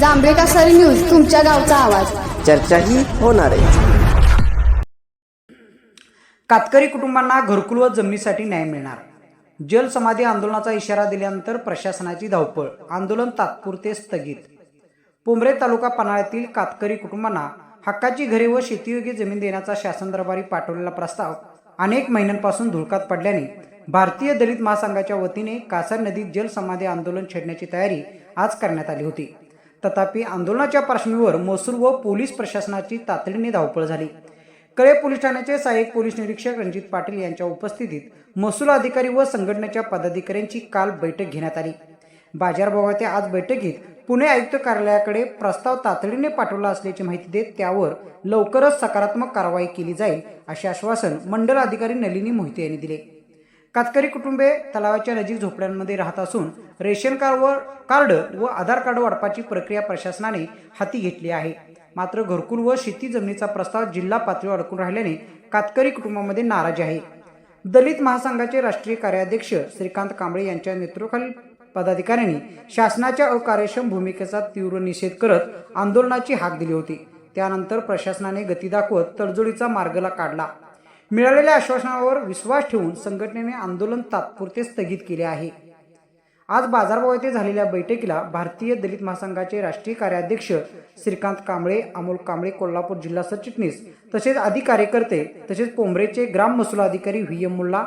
जांभेका सरी न्यूज तुमच्या गावचा आवाज. चर्चाही होणार आहे. कातकरी कुटुंबांना घरकुल व जमिनीसाठी न्याय मिळणार. जलसमाधी आंदोलनाचा इशारा दिल्यानंतर प्रशासनाची धावपळ आंदोलन तात्पुरते स्थगित. पोंबरे तालुका पन्हाळ्यातील कातकरी कुटुंबांना हक्काची घरे व शेतीयोग्य जमीन देण्याचा शासन दरबारी पाठवलेला प्रस्ताव अनेक महिन्यांपासून धुळकात पडल्याने भारतीय दलित महासंघाच्या वतीने कासार नदीत जलसमाधी आंदोलन छेडण्याची तयारी आज करण्यात आली होती. तथापि आंदोलनाच्या पार्श्वभूमीवर महसूल व पोलीस प्रशासनाची तातडीने धावपळ झाली. कळे पोलीस ठाण्याचे सहाय्यक पोलीस निरीक्षक रणजित पाटील यांच्या उपस्थितीत महसूल अधिकारी व संघटनेच्या पदाधिकाऱ्यांची काल बैठक घेण्यात आली. बाजारभावाच्या आज बैठकीत पुणे आयुक्त कार्यालयाकडे प्रस्ताव तातडीने पाठवला असल्याची माहिती देत त्यावर लवकरच सकारात्मक कारवाई केली जाईल असे आश्वासन मंडल अधिकारी नलिनी मोहिते यांनी दिले. कातकरी कुटुंबे तलावाच्या नजीक झोपड्यांमध्ये राहत असून रेशन कार्डवर कार्ड व आधार कार्ड वाटपाची प्रक्रिया प्रशासनाने हाती घेतली आहे. मात्र घरकुल व शेती जमिनीचा प्रस्ताव जिल्हा पातळीवर अडकून राहिल्याने कातकरी कुटुंबामध्ये नाराजी आहे. दलित महासंघाचे राष्ट्रीय कार्याध्यक्ष श्रीकांत कांबळे यांच्या नेतृत्वाखालील पदाधिकाऱ्यांनी शासनाच्या अकार्यक्षम भूमिकेचा तीव्र निषेध करत आंदोलनाची हाक दिली होती. त्यानंतर प्रशासनाने गती दाखवत तडजोडीचा मार्गला काढला. मिळालेल्या आश्वासनावर विश्वास ठेवून संघटनेने आंदोलन तात्पुरते स्थगित केले आहे. आज बाजारभाव येथे झालेल्या बैठकीला भारतीय दलित महासंघाचे राष्ट्रीय कार्याध्यक्ष श्रीकांत कांबळे अमोल कांबळे कोल्हापूर जिल्हा सरचिटणीस तसेच आदी कार्यकर्ते तसेच पोंबरेचे ग्राम महसूल अधिकारी व्ही. एम. मुल्ला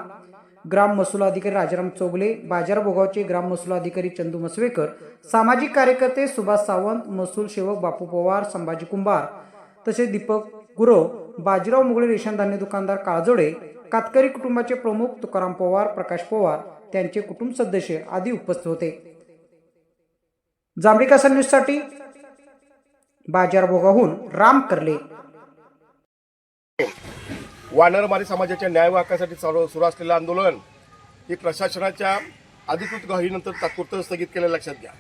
ग्राम महसूल अधिकारी राजाराम चोगले बाजार भोगावचे ग्राम महसूल अधिकारी चंदू मसवेकर सामाजिक कार्यकर्ते सुभाष सावंत महसूल सेवक बापू पवार संभाजी कुंभार तसेच दीपक गुरव बाजीराव मुगळे रेशन धान्य दुकानदार काळजोडे कातकरी कुटुंबाचे प्रमुख तुकाराम पवार प्रकाश पवार त्यांचे कुटुंब सदस्य आदी उपस्थित होते. जांभळी न्यूजसाठी बाजार भोगाहून राम करले. वानरमारी समाजाच्या न्याय हक्कासाठी चालू सुरू असलेलं आंदोलन हे प्रशासनाच्या अधिकृत ग्वाहीनंतर तात्पुरतं स्थगित केलं लक्षात घ्या.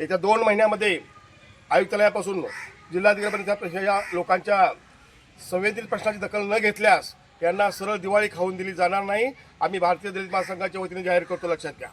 येत्या दोन महिन्यामध्ये आयुक्तालयापासून जिल्हाधिकाऱ्यांपर्यंत या लोकांच्या संवेदनशील प्रश्नाची दखल न घेतल्यास यांना सरळ दिवाळी खाऊन दिली जाणार नाही. आम्ही भारतीय दलित महासंघाच्या वतीने जाहीर करतो. लक्षात घ्या.